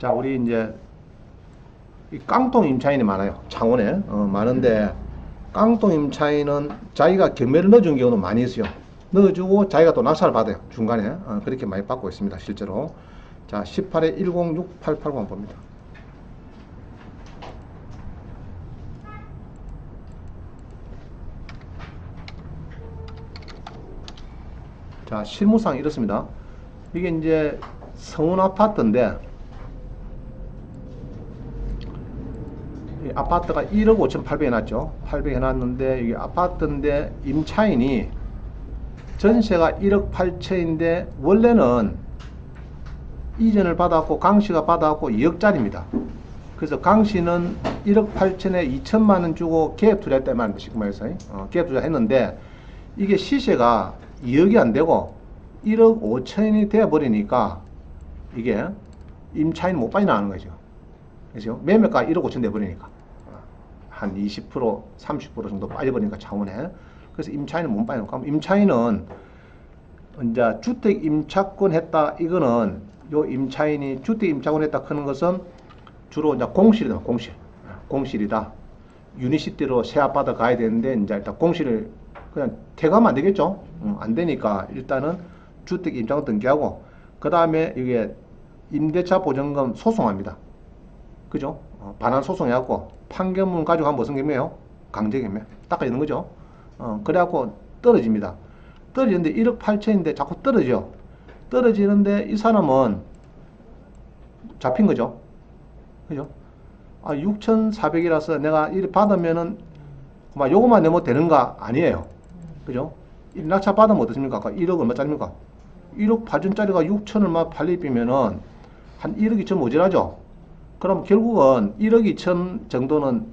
자, 우리 이제 이 깡통 임차인이 많아요. 창원에 어, 많은데 깡통 임차인은 자기가 경매를 넣어준 경우도 많이 있어요. 넣어주고 자기가 또 낙찰을 받아요. 중간에 어, 그렇게 많이 받고 있습니다. 실제로. 자, 18에 106880 봅니다. 자, 실무상 이렇습니다. 이게 이제 성운 아파트인데 이 아파트가 1억 5천 8백 해놨죠. 800 해놨는데 이게 아파트인데 임차인이 전세가 1억 8천인데 원래는 이전을 받았고 강 씨가 받았고 2억짜리입니다. 그래서 강 씨는 1억 8천에 2천만 원 주고 계획 투자했단 말입니다. 시그마에서 어, 계획 투자했는데 이게 시세가 2억이 안 되고 1억 5천이 되어 버리니까 이게 임차인 못 빠져나가는 거죠. 그죠? 매매가 1억 5천 돼버리니까. 한 20%, 30% 정도 빠져버리니까 차원에. 그래서 임차인은 못. 그럼 임차인은 이제 주택 임차권 했다. 이거는 요 임차인이 주택 임차권 했다 하는 것은 주로 이제 공실이다. 공실. 공실이다. 유니시티로 세압 받아 가야 되는데 이제 일단 공실을 그냥 퇴가하면 안 되겠죠. 음, 안 되니까 일단은 주택 임차권 등기하고 그 다음에 이게 임대차 보증금 소송합니다. 그죠? 어, 반환 소송해갖고 판결문 가지고 가면 무슨 경매요? 강제 경매. 닦아 있는 거죠. 어, 그래갖고 떨어집니다. 떨어지는데 1억 8천인데 자꾸 떨어져. 떨어지는데 이 사람은 잡힌 거죠. 그죠? 아, 6,400이라서 내가 일 받으면은 막 요것만 내면 되는가? 아니에요. 그죠? 이 낙찰 받으면 어떻습니까? 아까 1억 얼마짜리입니까? 1억 8천짜리가 6천을 막 팔리 비면은 한 1억 2천 모자라죠? 그럼 결국은 1억 2천 정도는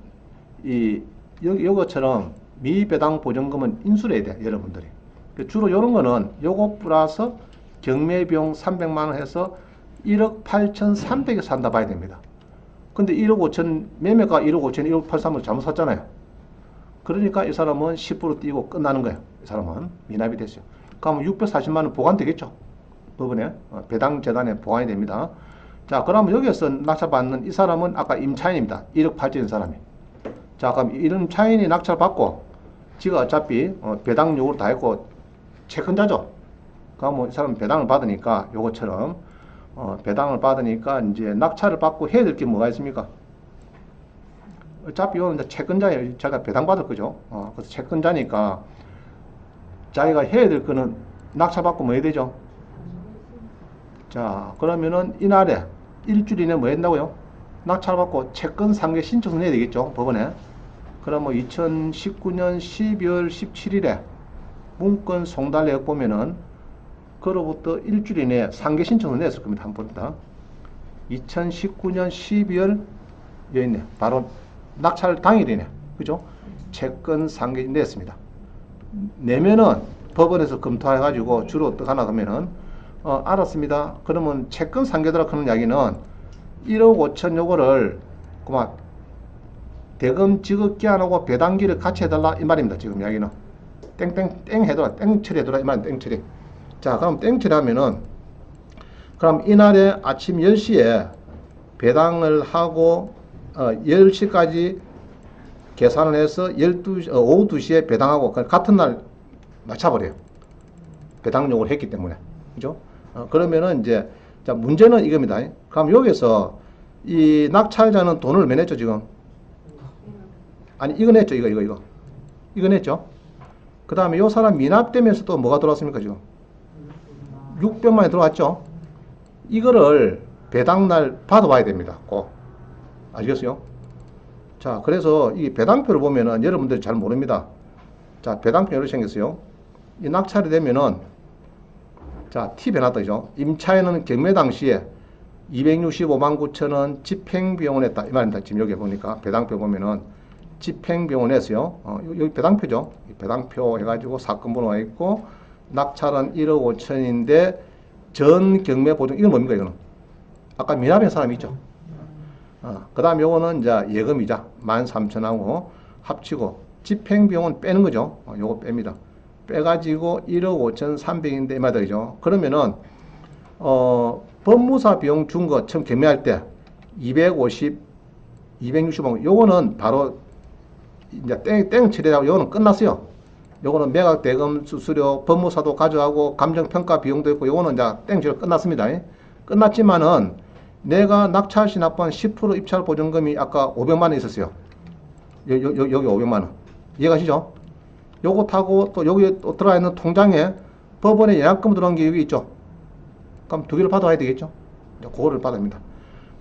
이 여기 요거처럼 미배당 보증금은 인수를 해야 돼 여러분들이. 그 주로 요런 거는 요거 플러스 경매비용 300만 원 해서 1억 8천 3백에 산다 봐야 됩니다. 근데 1억 5천 매매가 1억 5천 1억 83을 잘못 샀잖아요. 그러니까 이 사람은 10% 띄고 끝나는 거예요 이 사람은. 미납이 됐어요. 그러면 640만 원 보관되겠죠? 법원에 어, 배당 재단에 보관이 됩니다 자, 그러면 여기서 낙찰받는 이 사람은 아까 임차인입니다. 1억 8천인 사람이. 자, 그럼 이런 차인이 낙찰받고 지가 어차피 어, 배당 요구를 다 했고 채권자죠. 그러면 이 사람은 배당을 받으니까 요것처럼 어, 배당을 받으니까 이제 낙찰을 받고 해야 될 게 뭐가 있습니까? 어차피 이거는 채권자예요. 자기가 배당받을 거죠. 어, 그래서 채권자니까 자기가 해야 될 거는 낙찰받고 뭐 해야 되죠? 자, 그러면은 이날에 일주일 이내 뭐 했다고요? 낙찰 받고 채권 상계 신청서 내야 되겠죠, 법원에. 그럼 뭐 2019년 12월 17일에 문건 송달 내역 보면은 그로부터 일주일 이내에 상계 신청서 냈을 겁니다. 한번 봅니다. 2019년 12월 여기 있네. 바로 낙찰 당일이네. 그죠? 채권 상계 냈습니다. 내면은 법원에서 검토해 가지고 주로 어떻게 하나 하면은 어, 알았습니다. 그러면 채권 상계도록 하는 이야기는 1억 5천 요거를 그만 대금 지급기 안 하고 배당기를 같이 해달라 이 말입니다. 지금 이야기는 땡땡 땡 해둬라 땡 처리해둬라 이 말은 땡 처리. 자 그럼 땡 처리하면은 그럼 이날에 아침 10시에 배당을 하고 어, 10시까지 계산을 해서 12, 어, 오후 2시에 배당하고 그 같은 날 맞춰버려요. 배당 요구를 했기 때문에. 그죠? 어, 그러면은 이제 자 문제는 이겁니다. 그럼 여기서 이 낙찰자는 돈을 몇 냈죠 지금? 아니 이거 냈죠 이거 이거 이거 이거 냈죠. 그 다음에 요 사람 미납되면서 또 뭐가 들어왔습니까, 지금? 600만이 들어왔죠. 이거를 배당날 받아봐야 됩니다. 꼭. 아시겠어요? 자, 그래서 이 배당표를 보면은 여러분들이 잘 모릅니다. 자, 배당표 이렇게 생겼어요. 이 낙찰이 되면은 자, T 변화다, 죠 임차인은 경매 당시에 265만 9천 원 집행비용을 냈다. 이 말입니다. 지금 여기 보니까 배당표 보면은 집행비용을 냈어요. 어, 요- 여기 배당표죠. 이 배당표 해가지고 사건 번호가 있고 낙찰은 1억 5천인데 전 경매 보증 이건 뭡니까 이거는? 아까 미납한 사람이 있죠. 어, 그 다음 요거는 이제 예금이자 13,000하고 합치고 집행비용은 빼는 거죠. 어, 요거 뺍니다. 빼가지고 1억 5,300인데 이 말이죠. 그러면은 어, 법무사 비용 준 거 처음 경매할 때 250, 260원 요거는 바로 이제 땡, 땡 처리하고 요거는 끝났어요. 요거는 매각 대금 수수료 법무사도 가져가고 감정평가 비용도 있고 요거는 이제 땡 처리 끝났습니다. 끝났지만은 내가 낙찰 시납한 10% 입찰 보증금이 아까 500만 원 있었어요. 여, 여기 500만 원. 이해가시죠? 요거 타고 또 여기 또 들어가 있는 통장에 법원에 예약금 들어간 게 여기 있죠. 그럼 두 개를 받아야 되겠죠? 그거를 받습니다.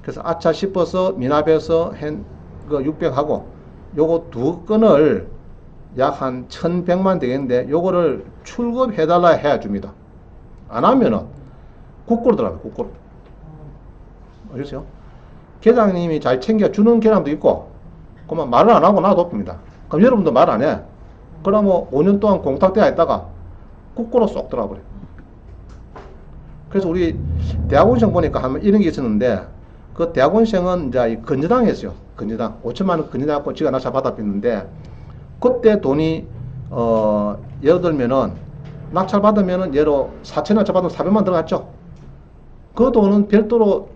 그래서 아차 싶어서 미납해서 한 그 600하고 요거 두 건을 약 한 1100만 되겠는데 요거를 출급해 달라 해야 줍니다. 안 하면은 국고로 들어가요, 국고로. 아셨어요? 계장님이 잘 챙겨 주는 계장도 있고, 그러면 말을 안 하고 놔둡니다. 그럼 여러분도 말 안 해. 그러면 5년 동안 공탁대가 있다가 국고로 쏙 들어가버려. 그래서 우리 대학원생 보니까 한번 이런 게 있었는데, 그 대학원생은 이제 이 건저당 했어요. 건저당. 5천만 원 건저당 갖고 지가 낙찰 받았는데, 그때 돈이, 어, 예를 들면은, 낙찰 받으면은, 예로 4천 낙찰 받으면 400만 들어갔죠. 그 돈은 별도로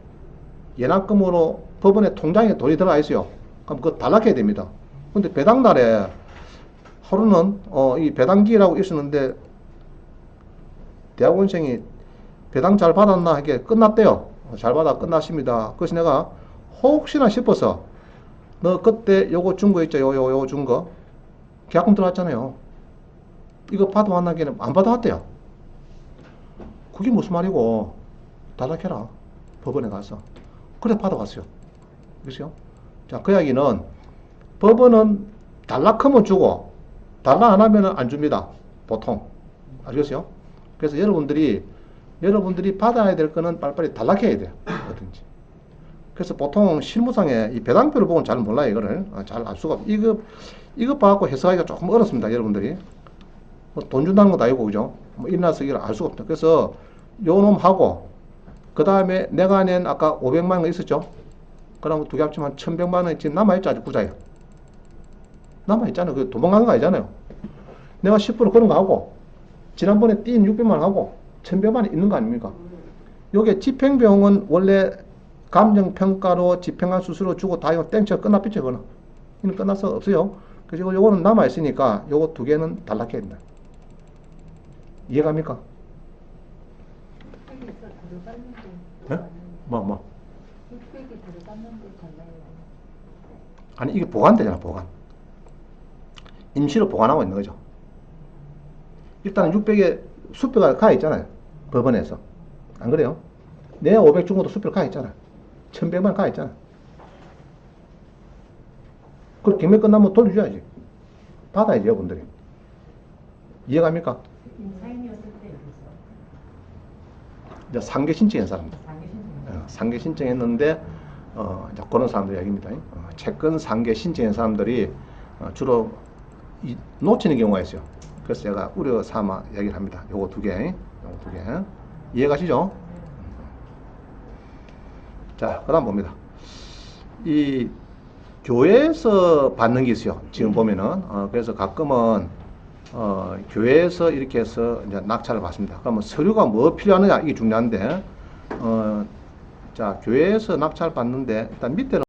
예납금으로 법원에 통장에 돈이 들어가 있어요. 그럼 그거 단락해야 됩니다. 근데 배당날에 하루는 어, 이 배당기라고 있었는데 대학원생이 배당 잘 받았나 하게 끝났대요. 어, 잘 받아 끝났습니다. 그래서 내가 혹시나 싶어서 너 그때 요거 준 거 있죠? 요, 요, 요거 준 거. 계약금 들어왔잖아요. 이거 받아왔나기는 안 받아왔대요. 그게 무슨 말이고 단락해라. 법원에 가서. 그래 받아왔어요. 그렇죠? 자, 그 이야기는 법원은 단락하면 주고 단락 안 하면 안 줍니다. 보통. 아시겠어요? 그래서 여러분들이 여러분들이 받아야 될 거는 빨리빨리 단락해야 돼요. 뭐든지. 그래서 보통 실무상에 이 배당표를 보면 잘 몰라요. 이거를 어, 잘알 수가 없. 이거 이거 봐갖고 해석하기가 조금 어렵습니다. 여러분들이 뭐 돈 준다는 것도 아니고 그죠? 뭐 일어나서 이걸 알 수가 없다. 그래서 요 놈 하고 그 다음에 내가 낸 아까 500만 원 있었죠? 그럼 두 개 합치면 1100만 원이 지금 남아있죠? 아직 구자에. 남아있잖아요. 그 도망간 거 아니잖아요. 내가 10% 그런 거 하고, 지난번에 뛴 600만 원 하고, 1100만 원 있는 거 아닙니까? 요게 집행비용은 원래 감정평가로 집행한 수수료 주고 다 이거 땡쳐 끝났겠죠, 그거는. 이는 끝났어. 없어요. 그래서 이거- 요거는 남아있으니까 요거 두 개는 단락해야 된다. 이해갑니까? 예? 뭐, 뭐. 아니 이게 보관되잖아 보관 임시로 보관하고 있는 거죠 일단은 600에 수표가 가 있잖아요 법원에서 안 그래요? 내 500준 것도 수표 가 있잖아 1100만 가 있잖아 그걸 경매 끝나면 돌려줘야지 받아야지 여러분들이 이해갑니까? 이제 상계 신청한 사람들. 어, 상계 신청했는데 어, 그런 사람들 얘기입니다. 어, 채권 상계 신청한 사람들이 어, 주로 이, 놓치는 경우가 있어요. 그래서 제가 우려 삼아 얘기를 합니다. 요거 두 개, 요거 두 개. 이해가시죠? 자, 그 다음 봅니다. 이 교회에서 받는 게 있어요. 지금 보면은 어, 그래서 가끔은 어, 교회에서 이렇게 해서 이제 낙찰을 받습니다. 그러면 서류가 뭐 필요하느냐 이게 중요한데 어, 자 교회에서 낙찰 받는데 일단 밑에는